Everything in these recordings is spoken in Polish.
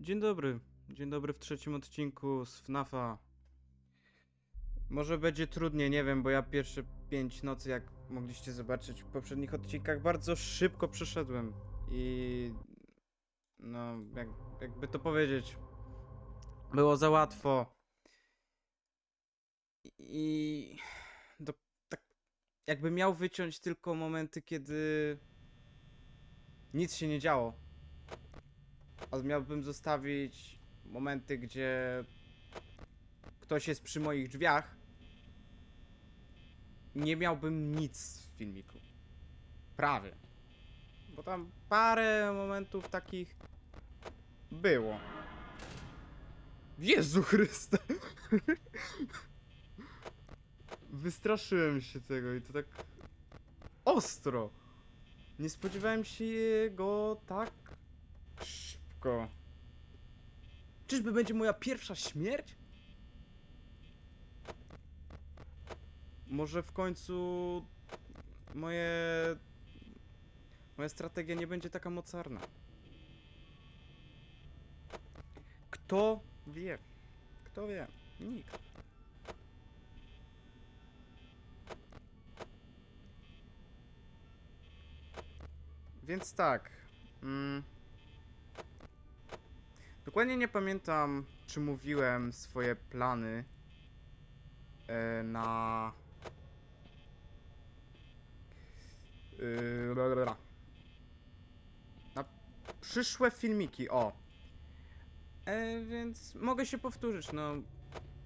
Dzień dobry. Dzień dobry w trzecim odcinku z FNAFa. Może będzie trudniej, nie wiem, bo ja pierwsze pięć nocy, jak mogliście zobaczyć w poprzednich odcinkach, bardzo szybko przeszedłem. I. No, jak, jakby to powiedzieć. Było za łatwo. I. Do, tak. Jakby miał wyciąć tylko momenty, kiedy. Nic się nie działo. A miałbym zostawić momenty, gdzie ktoś jest przy moich drzwiach. Nie miałbym nic w filmiku. Prawie. Bo tam parę momentów takich było. Jezu Chryste! Wystraszyłem się tego i to tak ostro. Nie spodziewałem się go tak szybko. Czyżby będzie moja pierwsza śmierć? Może w końcu moje moja strategia nie będzie taka mocarna. Kto wie? Kto wie? Nikt. Więc tak. Mm, dokładnie nie pamiętam, czy mówiłem swoje plany e, na. La. na przyszłe filmiki, o. E, więc mogę się powtórzyć, no.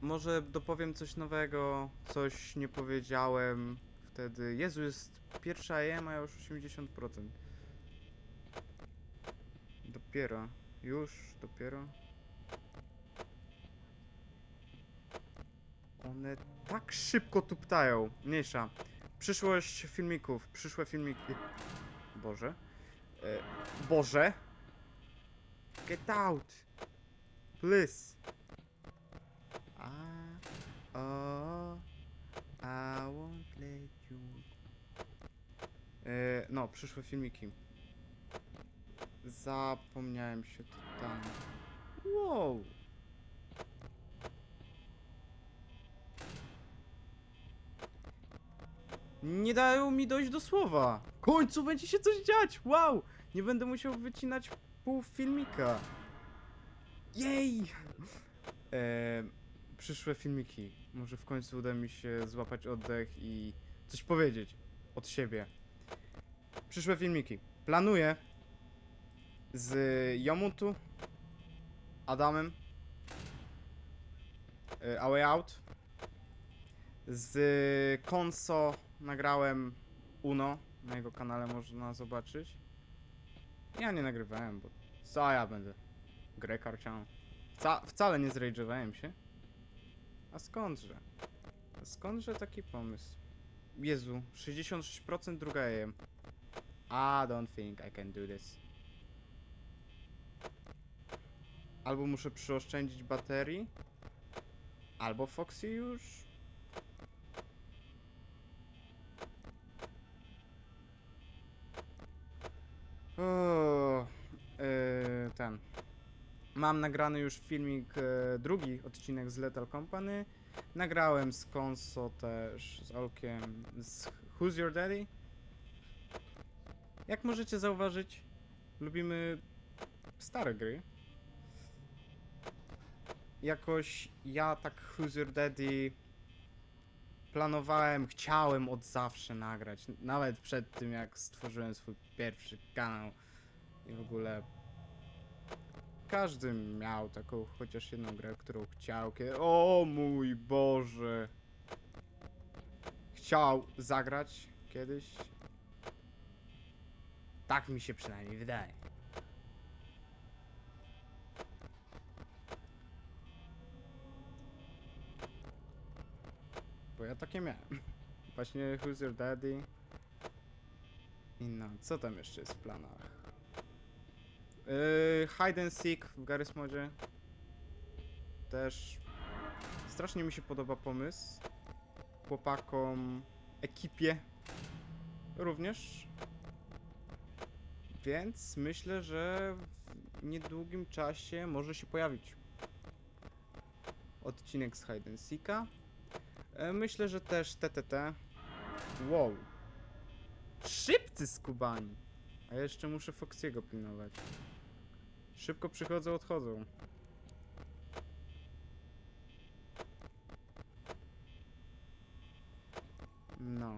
Może dopowiem coś nowego, coś nie powiedziałem wtedy. Jezu, jest pierwsza EM, a już 80%. Dopiero. Już, dopiero. One tak szybko tuptają. Mniejsza. Przyszłość filmików, przyszłe filmiki. Boże. E, Boże. Get out. Please. A, o, I won't let you. E, no, przyszłe filmiki. Zapomniałem się totalnie. Wow. Nie dają mi dojść do słowa. W końcu będzie się coś dziać. Wow. Nie będę musiał wycinać pół filmika. Jej. E, przyszłe filmiki. Może w końcu uda mi się złapać oddech i coś powiedzieć od siebie. Przyszłe filmiki. Planuję z Yomutu, Adamem, y, A Way Out. Z Konso nagrałem Uno, na jego kanale można zobaczyć. Ja nie nagrywałem, bo co ja będę? Grę karcianą. Wca wcale nie zrage'owałem się. A skądże? A skądże taki pomysł? Jezu, 66% druga AM. I don't think I can do this. Albo muszę przyoszczędzić baterii, albo Foxy już. O, yy, ten. Mam nagrany już filmik, e, drugi odcinek z Lethal Company. Nagrałem z Konso też, z Olkiem, z Who's Your Daddy. Jak możecie zauważyć, lubimy stare gry. Jakoś ja tak Who's Your Daddy planowałem, chciałem od zawsze nagrać. Nawet przed tym jak stworzyłem swój pierwszy kanał i w ogóle każdy miał taką chociaż jedną grę, którą chciał. Kiedy... O mój Boże! Chciał zagrać kiedyś. Tak mi się przynajmniej wydaje. Bo ja takie miałem. Właśnie Who's Your Daddy. I no, co tam jeszcze jest w planach? Yy, hide and Seek w Garry's Modzie. Też strasznie mi się podoba pomysł. Chłopakom, ekipie również. Więc myślę, że niedługim czasie może się pojawić odcinek z Hide and Seeka. E, Myślę, że też TTT. Wow. Szybcy skubani. A jeszcze muszę Foxiego pilnować. Szybko przychodzą, odchodzą. No.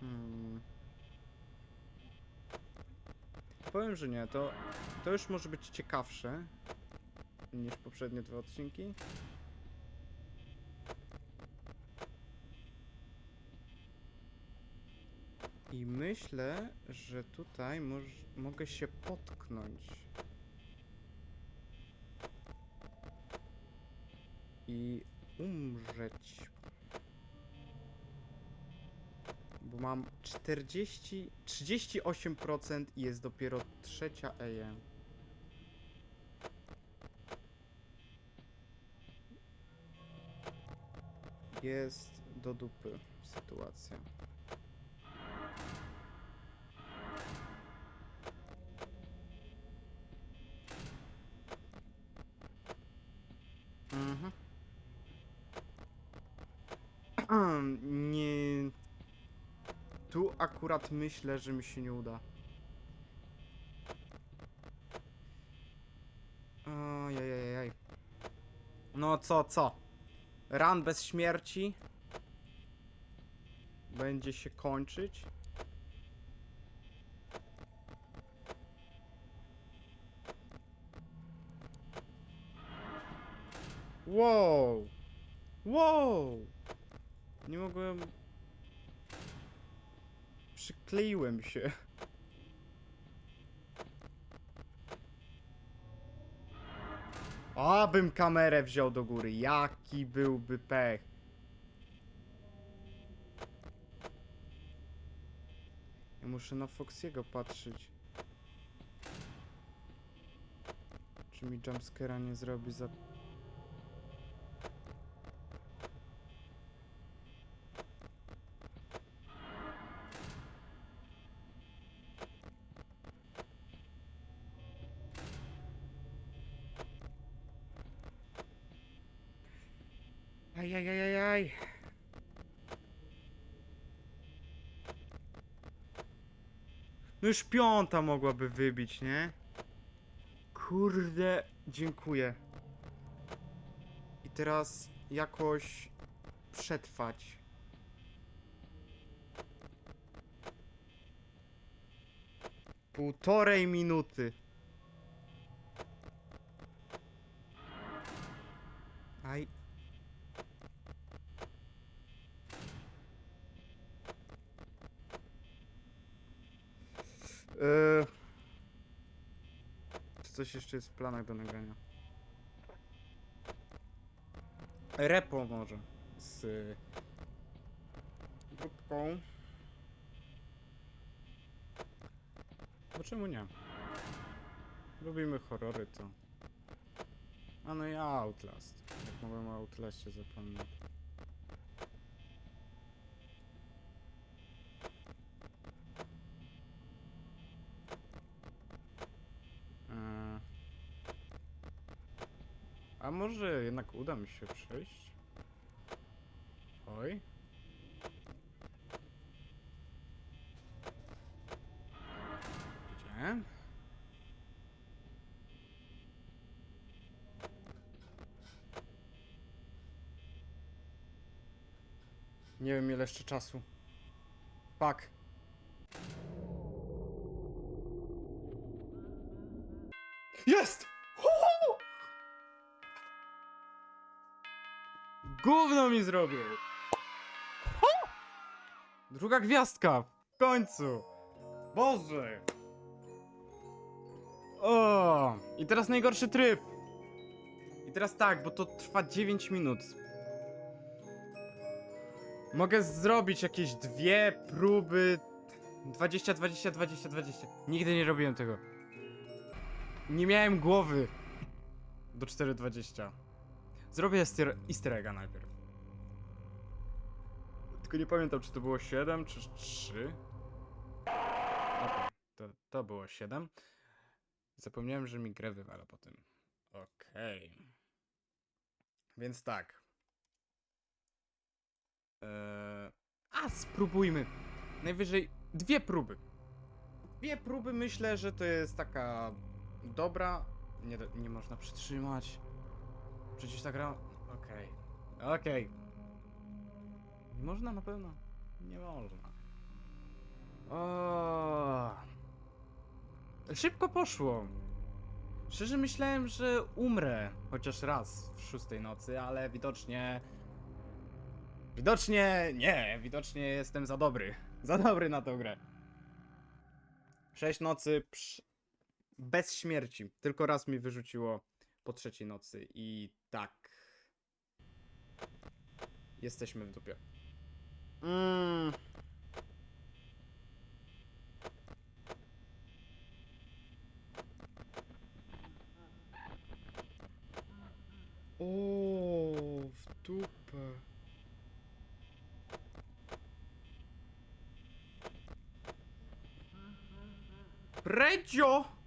Hmm. Powiem, że nie, to, to już może być ciekawsze niż poprzednie dwa odcinki. I myślę, że tutaj mogę się potknąć. I umrzeć. Bo mam 40, 38% i jest dopiero trzecia AM. Jest do dupy sytuacja. Mhm. Nie. Tu akurat myślę, że mi się nie uda. Ojej. No co, co? Run bez śmierci będzie się kończyć. Wow! Wow! Nie mogłem. Przykleiłem się. Abym kamerę wziął do góry. Jaki byłby pech. Ja muszę na Foxiego patrzeć. Czy mi jumpscare'a nie zrobi za... No już piąta mogłaby wybić, nie? Kurde, dziękuję. I teraz jakoś przetrwać. Półtorej minuty. Aj. Czy coś jeszcze jest w planach do nagrania? Repo może z grupką. Bo czemu nie? Lubimy horrory to. A no i Outlast. Jak mogłem o Outlastie zapomnieć. Może jednak uda mi się przejść? Oj. Gdzie? Nie wiem ile jeszcze czasu. Fuck. Jest! Gówno mi zrobił! Druga gwiazdka! W końcu! Boże! O! I teraz najgorszy tryb! I teraz tak, bo to trwa 9 minut. Mogę zrobić jakieś dwie próby 20, 20, 20, 20. Nigdy nie robiłem tego. Nie miałem głowy do 4.20. Zrobię easter, easter egga najpierw. Tylko nie pamiętam, czy to było 7 czy 3. tylko to było 7. Zapomniałem, że mi grę wywala po tym. Okej. Więc tak. Eee, a, spróbujmy. Najwyżej dwie próby. Dwie próby myślę, że to jest taka dobra. Nie, nie można przytrzymać. Przecież ta gra. Okej. Okej. Nie można na pewno? Nie można. O. Szybko poszło. Szczerze myślałem, że umrę chociaż raz w szóstej nocy, ale widocznie. Widocznie nie, widocznie jestem za dobry. Za dobry na tą grę. Sześć nocy przy... bez śmierci. Tylko raz mi wyrzuciło po trzeciej nocy i tak. Jesteśmy w dupie. Mm. O, w dupę. Fredzio!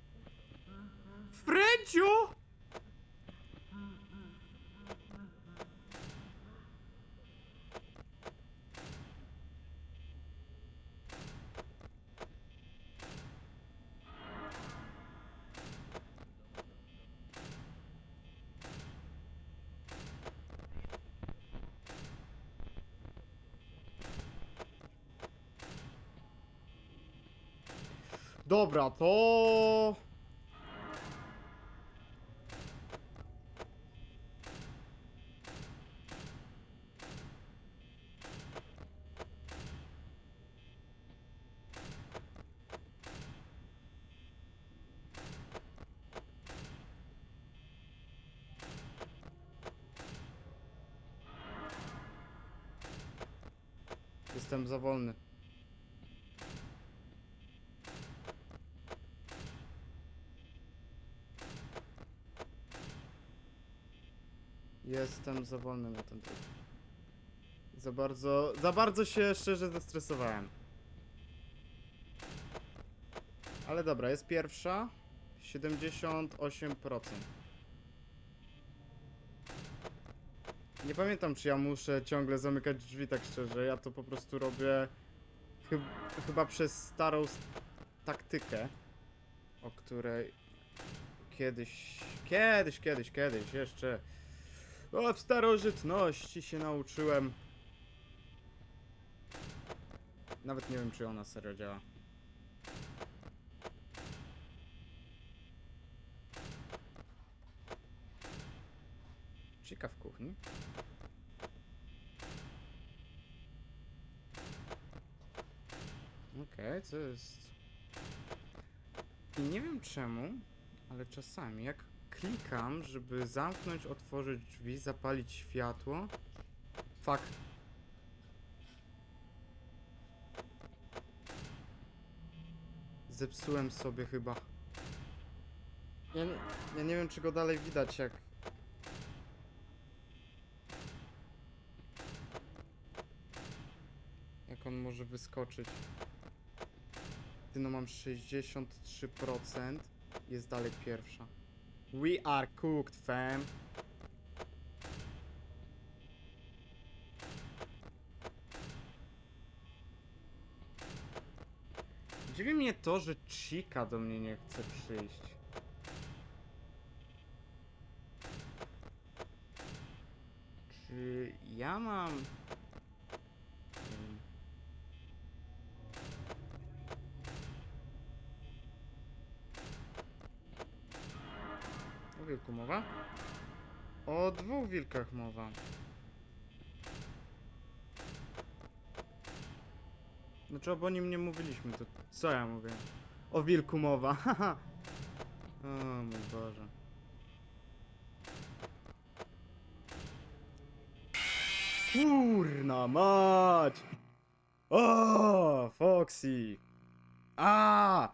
Dobra, to... Jestem za wolny. Jestem za wolny na ten tryb. Za bardzo, za bardzo się szczerze zestresowałem. Ale dobra, jest pierwsza. 78%. Nie pamiętam, czy ja muszę ciągle zamykać drzwi, tak szczerze. Ja to po prostu robię chyb chyba przez starą taktykę, o której kiedyś, kiedyś, kiedyś, kiedyś jeszcze o, w starożytności się nauczyłem. Nawet nie wiem, czy ona serio działa. Chica w kuchni. Okej, co jest? I nie wiem czemu, ale czasami jak klikam, żeby zamknąć, otworzyć drzwi, zapalić światło. Fuck. Zepsułem sobie chyba. Ja nie, ja nie wiem, czy go dalej widać, jak... Jak on może wyskoczyć. Ty no mam 63%. Jest dalej pierwsza. We are cooked, fam. Dziwi mnie to, że Chica do mnie nie chce przyjść. Czy ja mam... Nie wiem. O wilku mowa? O dwóch wilkach mowa. Znaczy, bo o nim nie mówiliśmy, to co ja mówię? O wilku mowa, haha. O mój Boże. Kurna mać! O, Foxy! A!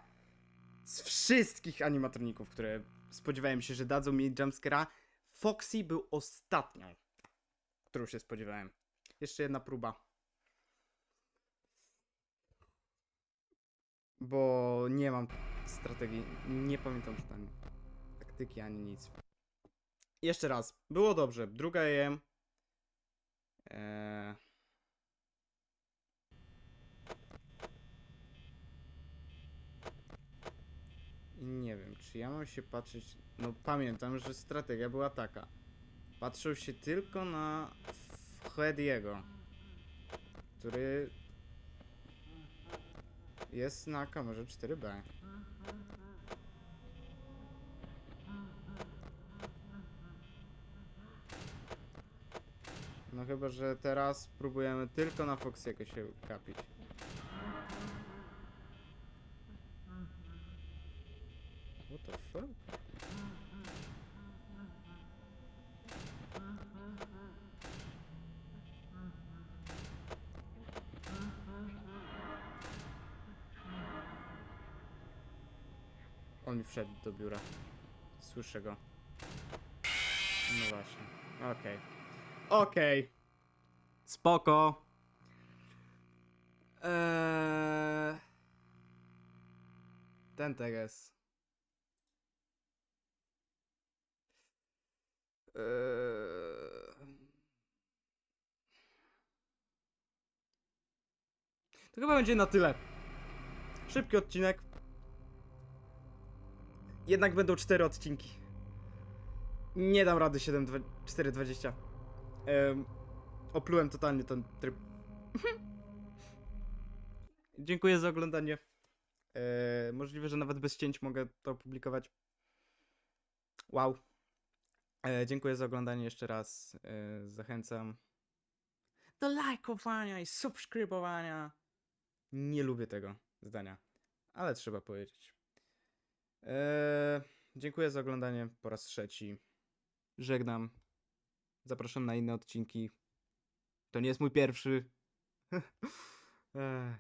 Z wszystkich animatroników, które spodziewałem się, że dadzą mi jumpscare'a, Foxy był ostatnią, którą się spodziewałem. Jeszcze jedna próba. bo nie mam strategii, nie pamiętam totalnie taktyki ani nic. Jeszcze raz, było dobrze, druga EM. Eee... Nie wiem, czy ja mam się patrzeć. No pamiętam, że strategia była taka. Patrzył się tylko na Frediego, który jest na kamerze 4B. No chyba, że teraz próbujemy tylko na Foxiego się kapić. Biura. Słyszę go. No właśnie. Okej. Okej. Spoko. Eee... Ten teges. Eee... To chyba będzie na tyle. Szybki odcinek. Jednak będą cztery odcinki. Nie dam rady 7, 4,20. Um, oplułem totalnie ten tryb. Dziękuję za oglądanie. E, możliwe, że nawet bez cięć mogę to opublikować. Wow. E, dziękuję za oglądanie jeszcze raz. E, zachęcam do lajkowania i subskrybowania. Nie lubię tego zdania, ale trzeba powiedzieć. Eee, dziękuję za oglądanie po raz trzeci. Żegnam. Zapraszam na inne odcinki. To nie jest mój pierwszy. Ech.